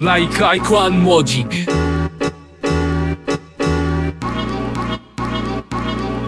Lajkaj, kłan młodzik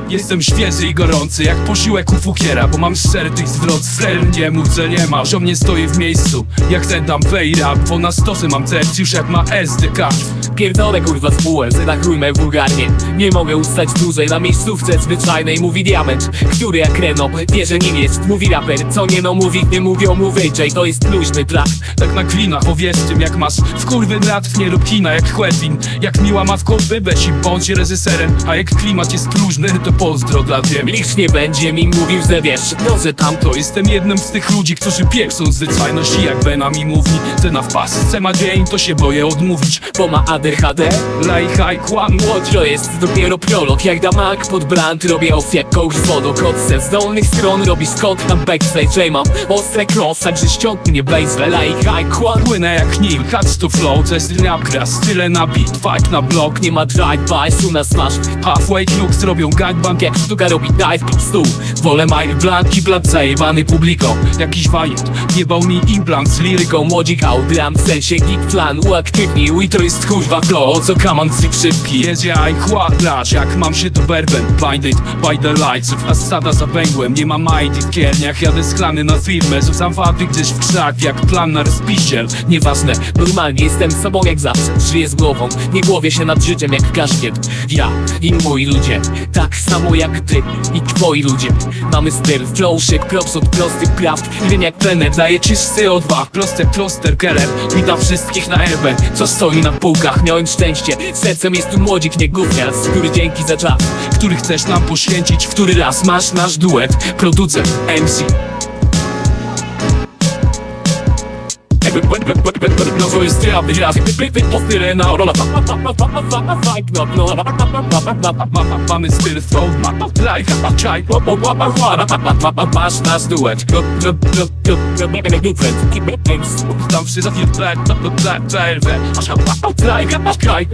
Jestem świeży i gorący jak posiłek u fukiera Bo mam szczery zwrot. Z nie mów, że nie ma Że mnie stoi w miejscu. Jak ten tam rap Bo na stosy mam cep już jak ma SDK Pierdolę kurwa z bułem, zadachujmy wulgarnie. Nie mogę ustać dłużej na miejscówce zwyczajnej Mówi diament, który jak Reno wie, że nim jest Mówi raper, co nie no mówi, gdy mówią mu wyjczej To jest luźny trap. Tak na klina, powiedz tym jak masz. W kurwy brat, nie rób kina jak Quentin Jak miła matką wybeć i bądź reżyserem. A jak klimat jest luźny, to pozdro dla ziemi Nikt nie będzie mi mówił, że wiesz, no że tamto To jestem jednym z tych ludzi, którzy pieprzą zwyczajność I jak Bena mi mówi, że na wpasce ma dzień To się boję odmówić Bo ma ADHD Lajkaj, kłam Młodź to jest dopiero prolog. Jak damak pod brand robię ofiepką z wodokotce Z dolnych stron robi skok na backstage. Ej, mam ostre cross, także ściągnie baseball Like high quad Płynę jak nim, cuts to flow, to jest rap gra Style na beat, fight na block Nie ma drive-by, na smash. Halfway looks robią gangbang Jak sztuka robi dive pod stół. Wolę Mile Blanc i blat zajebany publiko Jakiś wajent, jebał mi implant z liryką. Młodzik outram, w sensie geek plan uaktywnił I to jest kurwa to, o co kaman z szybki. Jedzie i kładrasz, jak mam się do berben Blinded by the lights, fasada za węgłem. Nie ma majty w kierniach, jadę sklany na firmę Rzucam fabryk gdzieś w krzak, jak plan na rozpisiel. Nieważne, normalnie jestem sobą jak zawsze. Żyję z głową, nie głowię się nad życiem jak kaszkiet. Ja i moi ludzie, tak samo jak ty i twoi ludzie. Mamy styl, flow, szyk, props od prostych prawd Wiem jak trener, daje ci CO2 Proste kloster keller, Witam wszystkich na RB, co stoi na półkach Miałem szczęście, sercem jest tu młodzik, nie gówniarz Który dzięki za czas, który chcesz nam poświęcić który raz masz nasz duet. Producent, MC No to jest ja, byś raz Postyle na rola Ma- ma- Mamy styl ma- life, czaj Masz nasz duet Tam wszyscy za chwilę, tle, to, to, tle, tle, tle, Kraj, kraj,